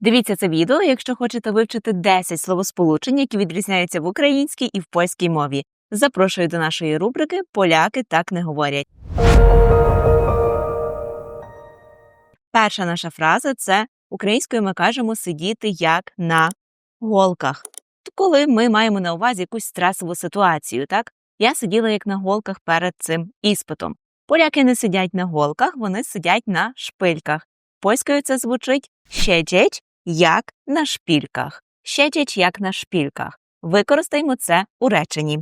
Дивіться це відео, якщо хочете вивчити 10 словосполучень, які відрізняються в українській і в польській мові. Запрошую до нашої рубрики Поляки так не говорять. Перша наша фраза це українською ми кажемо сидіти як на голках. Коли ми маємо на увазі якусь стресову ситуацію, так? Я сиділа як на голках перед цим іспитом. Поляки не сидять на голках, вони сидять на шпильках. Польською це звучить «siedzieć як на шпільках. «Siedzieć як на шпільках. Використаймо це у реченні.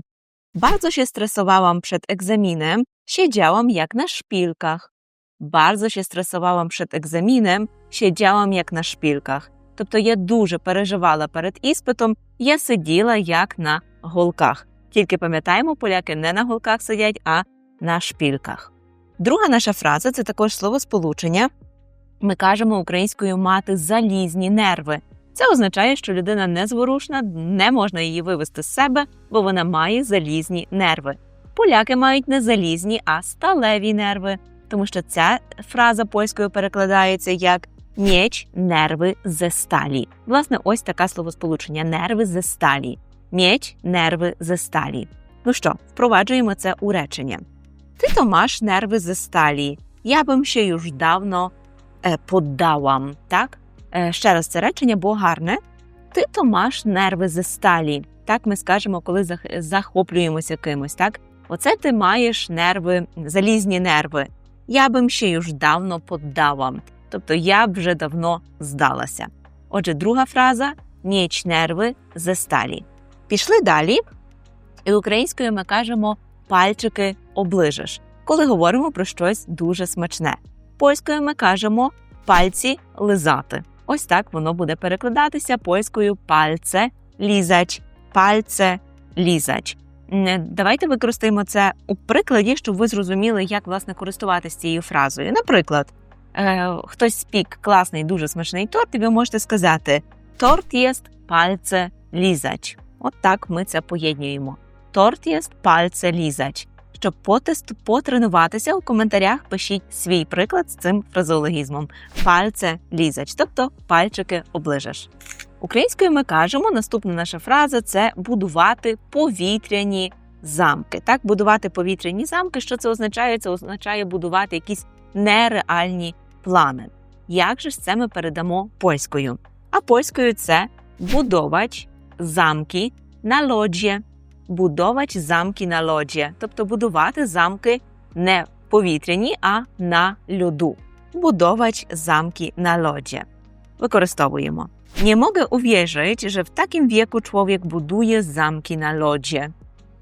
Bardzo się stresowałam przed egzaminem, siedziałam jak na szpilkach. Bardzo się stresowałam przed egzaminem, siedziałam jak на шпільках. Тобто я дуже переживала перед іспитом, я сиділа як на голках. Тільки пам'ятаємо, поляки не на голках сидять, а на шпільках. Друга наша фраза це також словосполучення. Ми кажемо українською мати залізні нерви. Це означає, що людина незворушна, не можна її вивести з себе, бо вона має залізні нерви. Поляки мають не залізні, а сталеві нерви, тому що ця фраза польською перекладається як М'єч нерви ze сталі. Власне, ось таке словосполучення нерви ze сталі. М'єч нерви ze сталі. Ну що, впроваджуємо це у речення. Ти то маsz нерви ze сталі. Я бим ще już давно е, поддałam. Так? Е, ще раз це речення, бо гарне. Ти то маsz нерви ze сталі. Так ми скажемо, коли захоплюємося кимось. Так? Оце ти маєш нерви, залізні нерви. Я бим ще już давно поддałam. Тобто я б вже давно здалася. Отже, друга фраза ніч нерви ze сталі. Пішли далі. І українською ми кажемо пальчики оближеш, коли говоримо про щось дуже смачне. Польською ми кажемо пальці лизати. Ось так воно буде перекладатися польською пальце лізач, пальце лізач. Давайте використаємо це у прикладі, щоб ви зрозуміли, як власне користуватися цією фразою. Наприклад, е, хтось спік класний, дуже смачний торт, і ви можете сказати: торт єст пальце лізач. От так ми це поєднуємо. Торт єст пальце лізач. Щоб потест потренуватися у коментарях, пишіть свій приклад з цим фразеологізмом: пальце лізач, тобто пальчики оближеш. Українською ми кажемо, наступна наша фраза це будувати повітряні замки. Так, будувати повітряні замки. Що це означає? Це означає будувати якісь нереальні плани. Як же ж це ми передамо польською? А польською це будовач замки на лоджі. Будовач замки на лоджі, тобто будувати замки не повітряні, а на льоду. Будовач замki na lodzie. Wykorzystowujemy. Nie mogę uwierzyć, że w takim wieku człowiek buduje zamki na lodzie.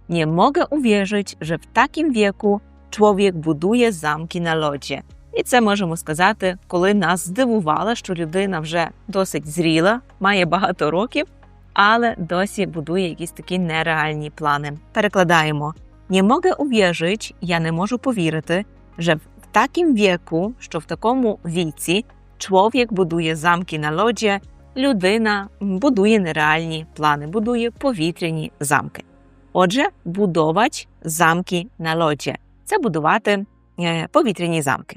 Nie mogę uwierzyć, że w takim wieku człowiek будує замки на лоджі. І це можемо сказати, коли нас здивувало, що людина вже досить зріла, має багато років, але досі будує якісь такі нереальні плани. Перекладаємо: Не mogę uwierzyć, я не можу повірити, że w takim wieku, що в такому віці, чоловік будує замки на лоджі, людина будує нереальні плани, будує повітряні замки. Отже, будовач замки на лоджі це будувати е, повітряні замки.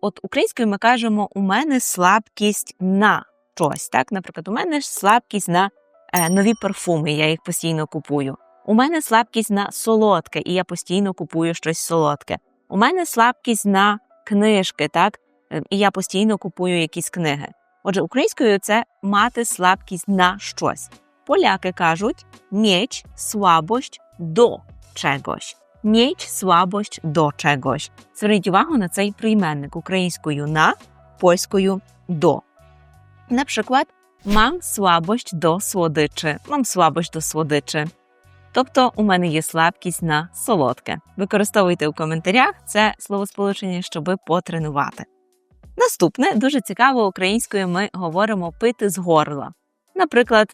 от українською ми кажемо: у мене слабкість на щось. Так, наприклад, у мене слабкість на е, нові парфуми, я їх постійно купую. У мене слабкість на солодке, і я постійно купую щось солодке. У мене слабкість на книжки, так, е, і я постійно купую якісь книги. Отже, українською це мати слабкість на щось. Поляки кажуть mieć słabość do czegoś. Mieć słabość do czegoś. Зверніть увагу на цей прийменник українською на, польською до. Наприклад, мам слабость до słodyczy. Мам слабость до słodyczy. Тобто у мене є слабкість на солодке. Використовуйте у коментарях це словосполучення, щоби потренувати. Наступне дуже цікаво українською ми говоримо пити з горла. Наприклад,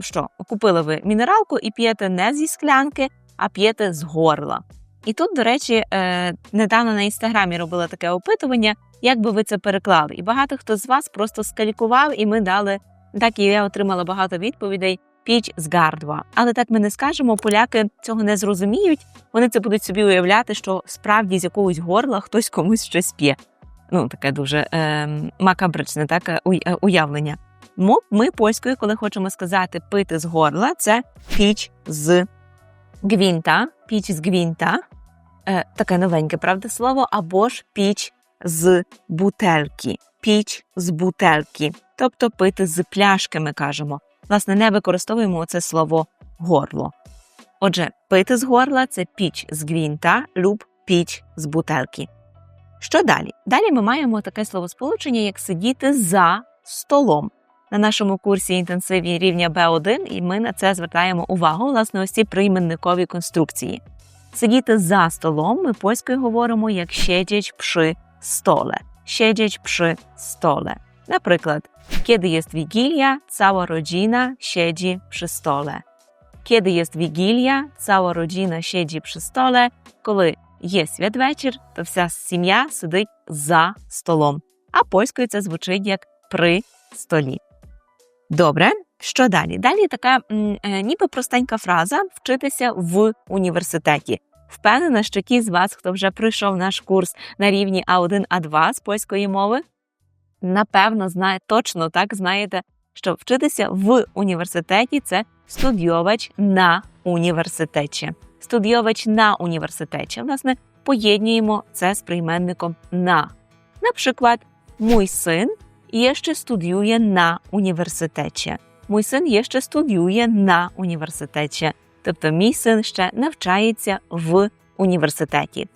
що купили ви мінералку і п'єте не зі склянки, а п'єте з горла. І тут, до речі, е, недавно на інстаграмі робила таке опитування, як би ви це переклали. І багато хто з вас просто скалікував, і ми дали так, і я отримала багато відповідей. Піч з гардва. Але так ми не скажемо, поляки цього не зрозуміють. Вони це будуть собі уявляти, що справді з якогось горла хтось комусь щось п'є. Ну, таке дуже е, макабричне так, е, е, уявлення. Мо- Ми польською, коли хочемо сказати пити з горла, це піч з гвінта, піч з гвінта, е, таке новеньке, правда, слово, або ж піч з бутельки, піч з бутельки, тобто пити з пляшки, ми кажемо. Власне, не використовуємо це слово горло. Отже, пити з горла це піч з гвінта, люб піч з бутельки. Що далі? Далі ми маємо таке словосполучення, як сидіти за столом. На нашому курсі інтенсиві рівня Б1, і ми на це звертаємо увагу, власне, ось ці прийменникові конструкції. Сидіти за столом ми польською говоримо як siedzieć przy stole. Siedzieć przy stole. Наприклад, kiedy jest wigilia, cała rodzina siedzi przy stole. Kiedy jest wigilia, cała rodzina siedzi przy stole. Коли є святвечір, то вся сім'я сидить за столом. А польською це звучить як при столі. Добре, що далі? Далі така е, ніби простенька фраза вчитися в університеті. Впевнена, що ті з вас, хто вже пройшов наш курс на рівні А1, А2 з польської мови, напевно, знає точно так знаєте, що вчитися в університеті це студіовач на університеті. Студіовач на університеті. Власне, поєднуємо це з прийменником на. Наприклад, мій син jeszcze studiuje na університеті. Мій син jeszcze studiuje на університеті. Тобто мій син ще навчається в університеті.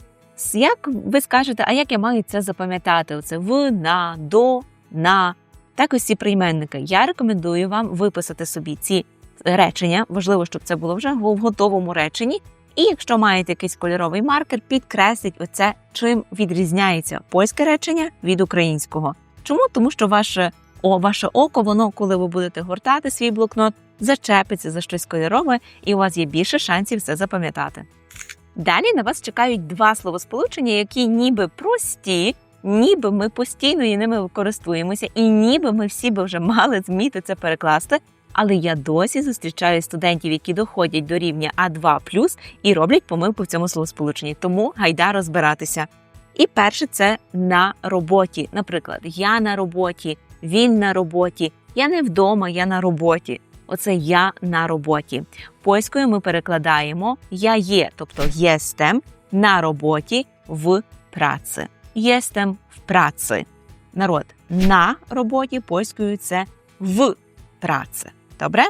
Як ви скажете, а як я маю це запам'ятати? Оце в, на, до, на. Так ось ці прийменники. Я рекомендую вам виписати собі ці речення. Важливо, щоб це було вже в готовому реченні. І якщо маєте якийсь кольоровий маркер, підкресліть оце, чим відрізняється польське речення від українського. Чому? Тому що ваше, о, ваше око, воно, коли ви будете гортати свій блокнот, зачепиться за щось кольорове, і у вас є більше шансів це запам'ятати. Далі на вас чекають два словосполучення, які ніби прості, ніби ми постійно і ними користуємося, і ніби ми всі би вже мали зміти це перекласти. Але я досі зустрічаю студентів, які доходять до рівня А2 і роблять помилку в цьому словосполученні. Тому гайда розбиратися. І перше це на роботі. Наприклад, я на роботі, він на роботі, я не вдома, я на роботі. Оце я на роботі. Польською ми перекладаємо я є, тобто єстем на роботі в праці. Єстем в праці. Народ на роботі польською це в праці. Добре?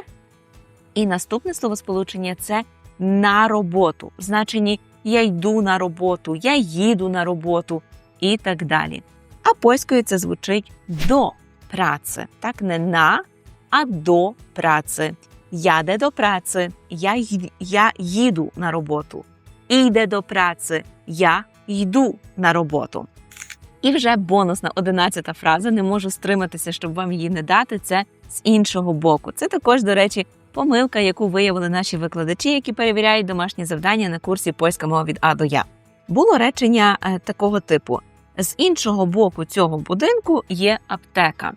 І наступне словосполучення це на роботу. В значенні я йду на роботу, я їду на роботу і так далі. А польською це звучить до праці. Так, не на, а до праці. Яде до праці, я, я їду на роботу. Іде до праці, я йду на роботу. І вже бонусна одинадцята фраза. Не можу стриматися, щоб вам її не дати. Це з іншого боку. Це також, до речі, помилка, яку виявили наші викладачі, які перевіряють домашні завдання на курсі польська мова від А до Я. Було речення е, такого типу: з іншого боку цього будинку є аптека.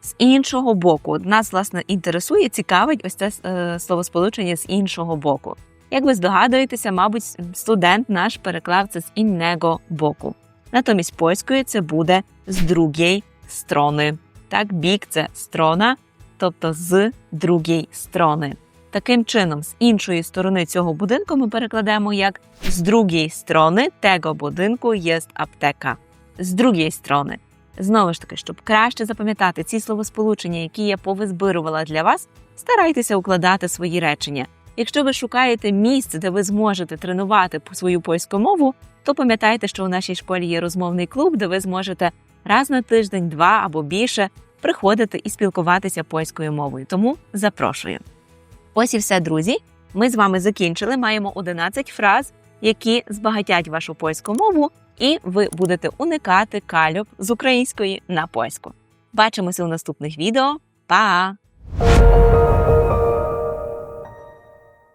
з іншого боку. Нас, власне, інтересує, цікавить ось це е, словосполучення з іншого боку. Як ви здогадуєтеся, мабуть, студент наш переклав це з інного боку. Натомість польською це буде з другої сторони. Так, бік це строна, тобто з другої сторони. Таким чином, з іншої сторони цього будинку ми перекладемо як з другої сторони tego будинку є аптека. З другої сторони. Знову ж таки, щоб краще запам'ятати ці словосполучення, які я повизбирувала для вас, старайтеся укладати свої речення. Якщо ви шукаєте місце, де ви зможете тренувати свою польську мову, то пам'ятайте, що у нашій школі є розмовний клуб, де ви зможете раз на тиждень, два або більше приходити і спілкуватися польською мовою. Тому запрошую. Ось і все, друзі. Ми з вами закінчили. Маємо 11 фраз, які збагатять вашу польську мову, і ви будете уникати кальоп з української на польську. Бачимося у наступних відео. Па!